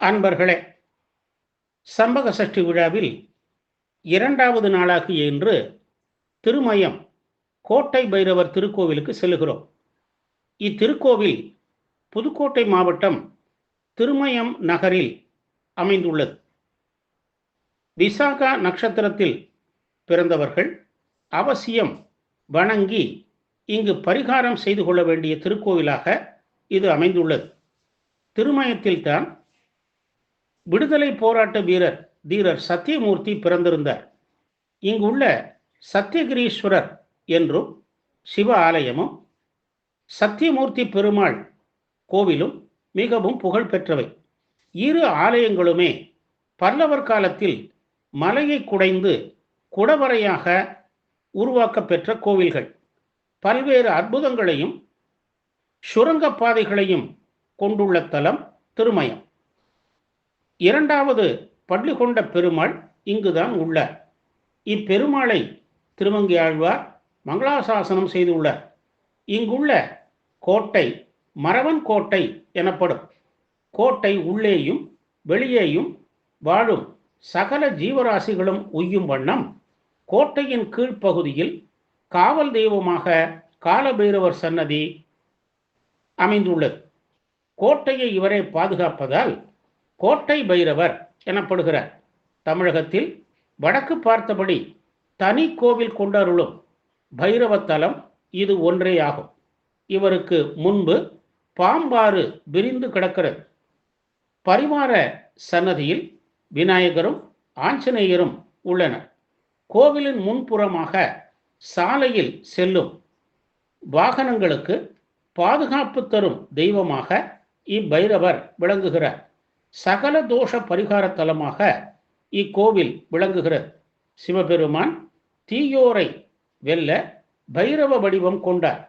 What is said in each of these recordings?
அன்பர்களே சம்பக சஷ்டி விழாவில் இரண்டாவது நாளாகிய இன்று திருமயம் கோட்டை பைரவர் திருக்கோவிலுக்கு செல்கிறோம் இத்திருக்கோவில் புதுக்கோட்டை மாவட்டம் திருமயம் நகரில் அமைந்துள்ளது. விசாகா நட்சத்திரத்தில் பிறந்தவர்கள் அவசியம் வணங்கி இங்கு பரிகாரம் செய்து கொள்ள வேண்டிய திருக்கோவிலாக இது அமைந்துள்ளது. திருமயத்தில்தான் விடுதலை போராட்ட வீரர் தீரர் சத்தியமூர்த்தி பிறந்திருந்தார். இங்குள்ள சத்தியகிரீஸ்வரர் என்றும் சிவ ஆலயமும் சத்தியமூர்த்தி பெருமாள் கோவிலும் மிகவும் புகழ் பெற்றவை. இரு ஆலயங்களுமே பல்லவர் காலத்தில் மலையை குடைந்து குடவரையாக உருவாக்கப்பெற்ற கோவில்கள். பல்வேறு அற்புதங்களையும் சுரங்கப் பாதைகளையும் கொண்டுள்ள தலம் திருமயம். இரண்டாவது பள்ளி கொண்ட பெருமாள் இங்குதான் உள்ளார். இப்பெருமாளை திருமங்கி ஆழ்வார் மங்களாசாசனம் செய்துள்ளார். இங்குள்ள கோட்டை மரவன் கோட்டை எனப்படும். கோட்டை உள்ளேயும் வெளியேயும் வாழும் சகல ஜீவராசிகளும் உய்யும் வண்ணம் கோட்டையின் கீழ்ப்பகுதியில் காவல் தெய்வமாக காலபைரவர் சன்னதி அமைந்துள்ளது. கோட்டையை இவரே பாதுகாப்பதால் கோட்டை பைரவர் எனப்படுகிறார். தமிழகத்தில் வடக்கு பார்த்தபடி தனி கோவில் கொண்டருளும் பைரவத்தலம் தலம் இது ஒன்றே ஆகும். இவருக்கு முன்பு பாம்பாறு விரிந்து கிடக்கிறது. பரிவார சன்னதியில் விநாயகரும் ஆஞ்சநேயரும் உள்ளனர். கோவிலின் முன்புறமாக சாலையில் செல்லும் வாகனங்களுக்கு பாதுகாப்பு தரும் தெய்வமாக இப்பைரவர் விளங்குகிறார். சகல தோஷ பரிகார தலமாக இக்கோவில் விளங்குகிறது சிவபெருமான் தீயோரை வெல்ல பைரவ வடிவம் கொண்டார்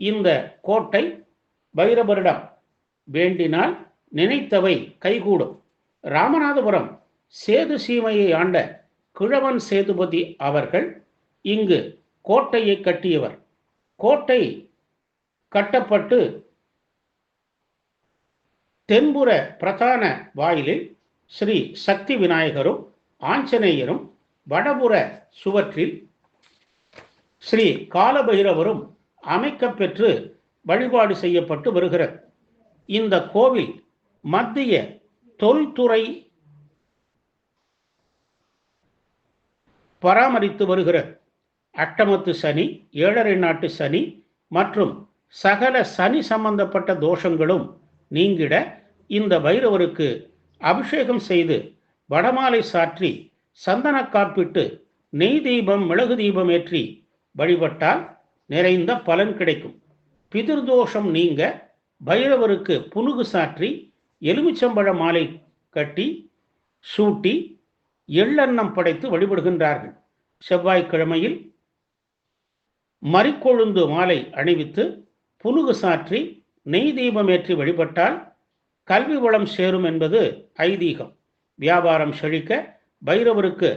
இந்த கோட்டை பைரவரிடம் வேண்டினால் நினைத்தவை கைகூடும். ராமநாதபுரம் சேது சீமையை ஆண்ட கிழவன் சேதுபதி அவர்கள் இங்கு கோட்டையை கட்டியவர். கோட்டை கட்டப்பட்டு தென்புற பிரதான வாயிலில் ஸ்ரீ சக்தி விநாயகரும் ஆஞ்சநேயரும் வடபுற சுவற்றில் ஸ்ரீ காலபைரவரும் அமைக்கப்பெற்று வழிபாடு செய்யப்பட்டு வருகிறது. இந்த கோவில் மத்திய தொல்துறை பராமரித்து வருகிறது. அட்டமத்து சனி ஏழரை நாட்டு சனி மற்றும் சகல சனி சம்பந்தப்பட்ட தோஷங்களும் நீங்கிட இந்த பைரவருக்கு அபிஷேகம் செய்து வடமாலை சாற்றி சந்தன காப்பிட்டு நெய் தீபம் மிளகு தீபம் ஏற்றி வழிபட்டால் நிறைந்த பலன் கிடைக்கும். பிதிர்தோஷம் நீங்க பைரவருக்கு புனுகு சாற்றி எலுமிச்சம்பழ மாலை கட்டி சூட்டி எள்ளெண்ணம் படைத்து வழிபடுகின்றார்கள். செவ்வாய்க்கிழமையில் மறிக்கொழுந்து மாலை அணிவித்து புனுகு சாற்றி நெய் தீபம் ஏற்றி வழிபட்டால் கல்வி வளம் சேரும் என்பது ஐதீகம். வியாபாரம் செழிக்க பைரவருக்கு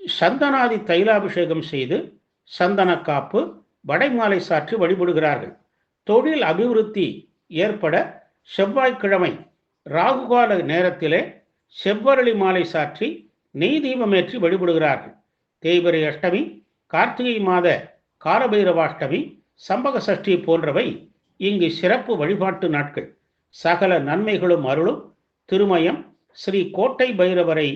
சந்தனாதி தைலாபிஷேகம் செய்து சந்தன காப்பு வடைமாலை சாற்றி வழிபடுகிறார்கள். தொழில் அபிவிருத்தி ஏற்பட செவ்வாய்க்கிழமை ராகுகால நேரத்திலே செவ்வரளி மாலை சாற்றி நெய் தீபமேற்றி வழிபடுகிறார்கள். தேய்பிரை அஷ்டமி கார்த்திகை மாத காலபைரவாஷ்டமி சம்பக சஷ்டி போன்றவை இங்கு சிறப்பு வழிபாட்டு நாட்கள். சகல நன்மைகளும் அருளும் திருமயம் ஸ்ரீ கோட்டை பைரவரை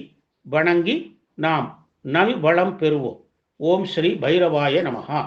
வணங்கி நாம் நல்வளம் பெறுவோம். ஓம் ஸ்ரீ பைரவாய நமகா